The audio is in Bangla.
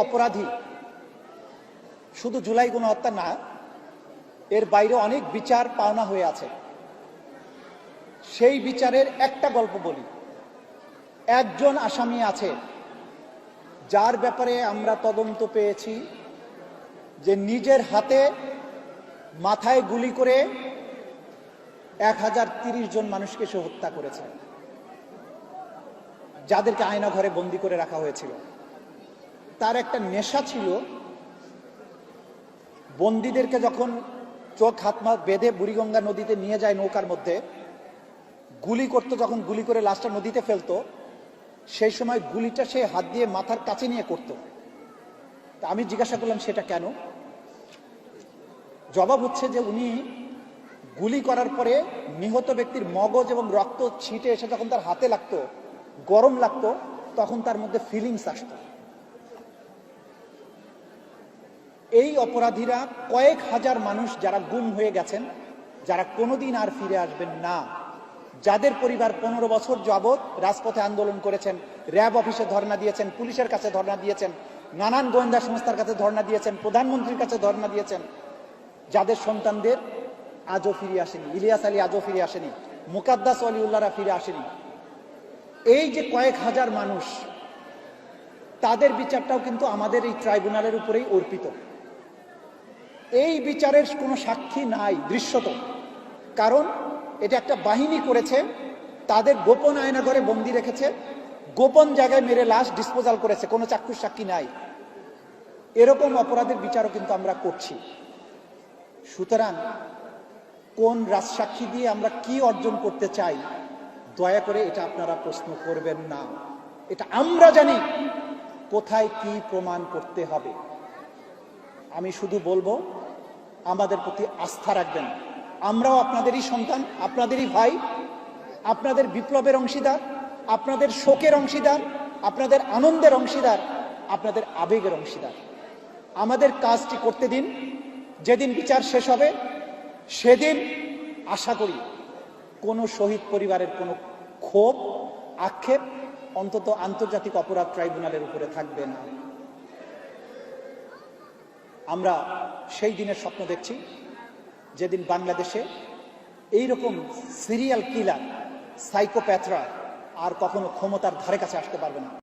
অপরাধী। শুধু জুলাই গণহত্যা না, এর বাইরে অনেক বিচার পাওনা হয়ে আছে। সেই বিচারের একটা গল্প বলি। একজন আসামি আছে, যার ব্যাপারে আমরা তদন্ত পেয়েছি যে নিজের হাতে মাথায় গুলি করে এক হাজার তিরিশ জন মানুষকে সে হত্যা করেছে। যাদেরকে আয়না ঘরে বন্দি করে রাখা হয়েছিল। তার একটা নেশা ছিল। বন্দীদেরকে যখন চোখ, হাত মা বেঁধে বুড়িগঙ্গা নদীতে নিয়ে যায় নৌকার মধ্যে, গুলি করতো, যখন গুলি করে লাশটা নদীতে ফেলতো, সেই সময় গুলিটা সে হাত দিয়ে মাথার কাছে নিয়ে করতো। তা আমি জিজ্ঞাসা করলাম, সেটা কেন? জবাব হচ্ছে যে উনি গুলি করার পরে নিহত ব্যক্তির মগজ এবং রক্ত ছিটে এসে যখন তার হাতে লাগতো, গরম লাগতো, তখন তার মধ্যে ফিলিংস আসতো। এই অপরাধীরা কয়েক হাজার মানুষ যারা গুম হয়ে গেছেন, যারা কোনোদিন আর ফিরে আসবেন না। যাদের পরিবার পনেরো বছর যাবৎ রাজপথে আন্দোলন করেছেন, র্যাব অফিসে ধর্ণা দিয়েছেন, পুলিশের কাছে ধর্ণা দিয়েছেন, নানান গোয়েন্দা সংস্থার কাছে ধর্ণা দিয়েছেন, প্রধানমন্ত্রীর কাছে ধর্ণা দিয়েছেন, যাদের সন্তানদের আজও ফিরে আসেনি, ইলিয়াস আলী আজও ফিরে আসেনি, মুকাদ্দাস অলিউল্লাহরা ফিরে আসেনি। এই যে কয়েক হাজার মানুষ, তাদের বিচারটাও কিন্তু আমাদের এই ট্রাইব্যুনালের উপরেই অর্পিত। এই বিচারের কোনো সাক্ষী নাই দৃশ্যত। কারণ এটা একটা বাহিনী করেছে, তাদের গোপন আয়নাঘরে বন্দি রেখেছে, গোপন জায়গায় মেরে লাশ ডিসপোজাল করেছে, কোনো চাক্ষুষ সাক্ষী নাই। এরকম অপরাধের বিচারও কিন্তু আমরা করছি। সুতরাং কোন রাজসাক্ষী দিয়ে আমরা কি অর্জন করতে চাই, দয়া করে এটা আপনারা প্রশ্ন করবেন না। এটা আমরা জানি কোথায় কি প্রমাণ করতে হবে। আমি শুধু বলব, আমাদের প্রতি আস্থা রাখবেন। আমরাও আপনাদেরই সন্তান, আপনাদেরই ভাই, আপনাদের বিপ্লবের অংশীদার, আপনাদের শোকের অংশীদার, আপনাদের আনন্দের অংশীদার, আপনাদের আবেগের অংশীদার। আমাদের কাজটি করতে দিন, যেদিন বিচার শেষ হবে, সেদিন আশা করি কোনো শহীদ পরিবারের কোনো ক্ষোভ, আক্ষেপ, অন্তত আন্তর্জাতিক অপরাধ ট্রাইব্যুনালের উপরে থাকবে না। আমরা সেই দিনের স্বপ্ন দেখছি, যেদিন বাংলাদেশে এই রকম সিরিয়াল কিলার সাইকোপ্যাথরা আর কখনো ক্ষমতার ধারে কাছে আসতে পারবে না।